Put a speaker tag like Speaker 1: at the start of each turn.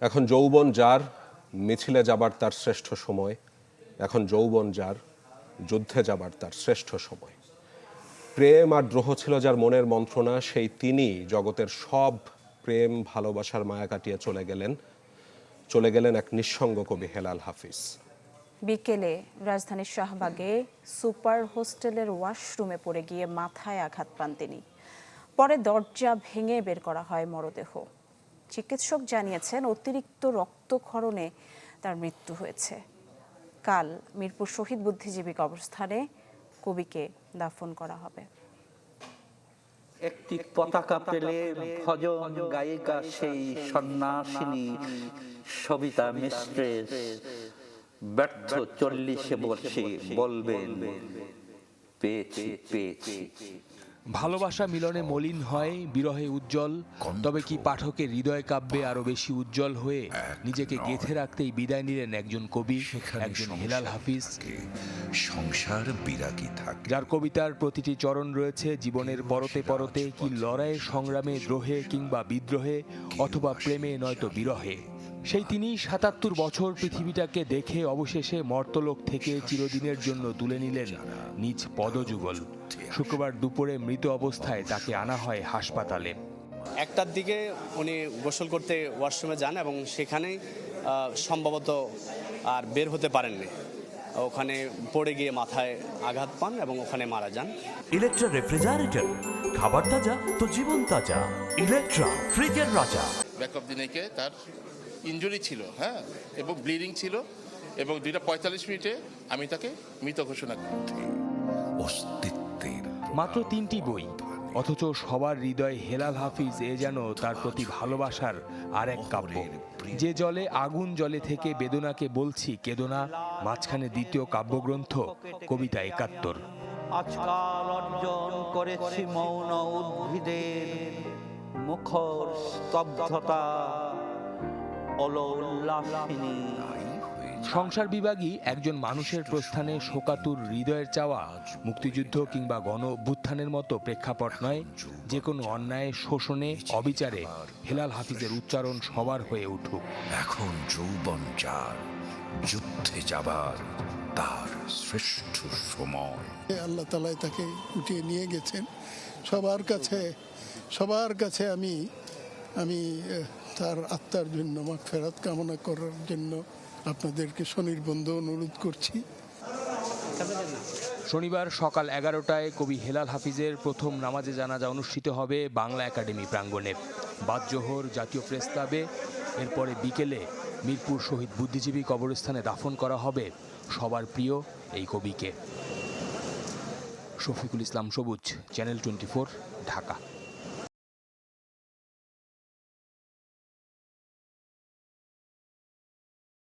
Speaker 1: এখন যৌবন যার, মিছিলে যাবার তার শ্রেষ্ঠ সময়। এখন যৌবন যার, যুদ্ধে যাবার তার শ্রেষ্ঠ সময়। প্রেম আর দ্রোহ ছিল যার মনের মন্ত্রণা, সেই তিনি জগতের সব প্রেম, ভালোবাসার মায়া কাটিয়ে চলে গেলেন। চলে গেলেন এক নিঃসঙ্গ কবি হেলাল হাফিজ।
Speaker 2: বিকেলে রাজধানীর শাহবাগে সুপার হোস্টেলের ওয়াশরুমে পড়ে গিয়ে মাথায় আঘাত পান তিনি। পরে দরজা ভেঙে বের করা হয় মরদেহ। চিকিৎসক জানিয়েছেন, অতিরিক্ত রক্তক্ষরণে তার মৃত্যু হয়েছে। কাল মিরপুর শহীদ বুদ্ধিজীবী কবরস্থানে কবিকে দাফন করা হবে।
Speaker 3: একটি পতাকা পেলে ভজন গায়িকা সেই সন্ন্যাসিনী সবিতা মিস্ট্রেস ব্যর্থ চল্লিশে বর্ষে বলবেন, পেয়েছি পেয়েছি।
Speaker 4: ভালোবাসা মিলনে মলিন হয় বিরহে উজ্জ্বল। তবে কি পাঠকের হৃদয় কাব্যে আরও বেশি উজ্জ্বল হয়ে নিজেকে গেথে রাখতেই বিদায় নিলেন একজন কবি একজন হেলাল হাফিজ।
Speaker 5: সংসার বিরাগী থাকে।
Speaker 4: যার কবিতার প্রতিটি চরণ রয়েছে জীবনের পরতে পরতে কি লড়াইয়ে সংগ্রামে দ্রোহে কিংবা বিদ্রোহে অথবা প্রেমে নয়তো বিরহে। সেই তিনি সাতাত্তর বছর পৃথিবীটাকে দেখে অবশেষে মর্তলোক থেকে চিরদিনের জন্য তুলে নিলেন নিজ পদযুগল। শুক্রবার দুপুরে মৃত অবস্থায় তাকে আনা হয় হাসপাতালে।
Speaker 6: একটার দিকে উনি গোসল করতে ওয়াশরুমে যান এবং সেখানেই আহ, সম্ভবত আর বের হতে পারেননি। ওখানে পড়ে গিয়ে মাথায় আঘাত পান এবং ওখানে মারা যান।
Speaker 7: ইলেকট্রা রেফ্রিজারেটর খাবার তাজা তো জীবন তাজা। ইলেকট্রা ফ্রিজের রাজা
Speaker 8: ব্যাকআপ দিনেকে তার ইনজুরি ছিল হ্যাঁ? এবং ব্লিডিং ছিল এবং দুইটা পঁয়তাল্লিশ মিনিটে আমি তাকে মৃত ঘোষণা করি।
Speaker 5: অস্তিত্বের
Speaker 4: মাত্র তিনটি বই অথচ সবার হৃদয় হেলাল হাফিজ এ যেন তার প্রতি ভালোবাসার আর এক কাব্য যে জলে আগুন জলে থেকে বেদনাকে বলছি কেদনা মাঝখানে দ্বিতীয় কাব্যগ্রন্থ কবিতা একাত্তর।
Speaker 3: আজকাল অর্জন করেছি মৌন উদ্ভিদের মুখর স্তব্ধতা। অলৌল্লাসিনী
Speaker 4: সংসার বিভাগী একজন মানুষের প্রস্থানে শোকাতুর হৃদয়ের চাওয়া মুক্তিযুদ্ধ কিংবা গণ অভ্যুত্থানের মতো প্রেক্ষাপট নয় যে কোনো অন্যায় শোষণে অবিচারে হেলাল হাফিজের উচ্চারণ সবার হয়ে উঠুক।
Speaker 5: এখন যৌবন যার যুদ্ধে যাবার তার শ্রেষ্ঠ সময়।
Speaker 9: আল্লাহ তালাই তাকে উঠিয়ে নিয়ে গেছেন। সবার কাছে সবার কাছে আমি আমি তার আত্মার জন্য ফেরত কামনা করার জন্য আপনাদেরকে স্বনির্বন্ধ অনুরোধ করছি।
Speaker 4: শনিবার সকাল এগারোটায় কবি হেলাল হাফিজের প্রথম নামাজে জানাজা অনুষ্ঠিত হবে বাংলা একাডেমি প্রাঙ্গণে। বাদ জোহর জাতীয় প্রেস ক্লাবে এরপরে বিকেলে মিরপুর শহীদ বুদ্ধিজীবী কবরস্থানে দাফন করা হবে সবার প্রিয় এই কবিকে। শফিকুল ইসলাম সবুজ, চ্যানেল টোয়েন্টি ঢাকা।